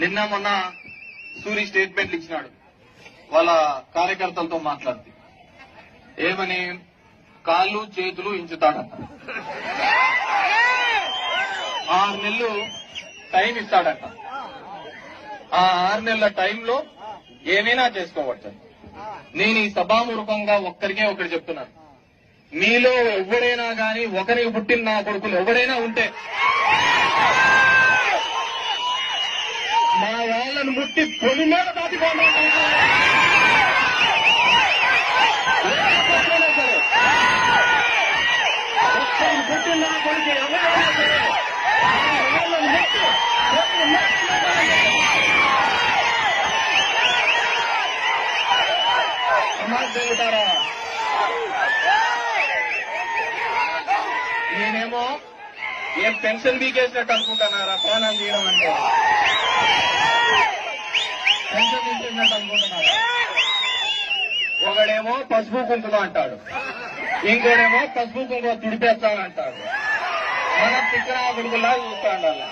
నిన్న మొన్న సూరి స్టేట్మెంట్లు ఇచ్చినాడు. వాళ్ళ కార్యకర్తలతో మాట్లాడుతూ. ఏమని? కాళ్ళు చేతులు ఇంచుతాడట. ఆరు నెలలు టైం ఇస్తాడట. ఆ ఆరు నెలల టైంలో ఏమైనా చేసుకోవచ్చు. నేను ఈ సభాముఖంగా ఒక్కరికే ఒకటి చెప్తున్నాను. మీలో ఎవరైనా గాని ఒకరికి పుట్టిన నా కొడుకులు ఎవరైనా ఉంటే నన్ను ముట్టి పొలి మీద దాటిపోయినా సరే పుట్టిన కొడుకు ఎవరైనా సరే ముట్టి నేనేమో ఏం పెన్షన్ బీకేసినట్టు అనుకుంటున్నారా? ప్రాణం చేయడం అంటే. పెన్షన్ తీసేసినట్టు అనుకుంటున్నారా? ఒకడేమో పసుపు కుంకుమ అంటాడు. ఇంకోడేమో పసుపు కుంకుమ తుడిపేస్తానంటాడు. మన తిక్కన కొడుకులా చూస్తాడు అలా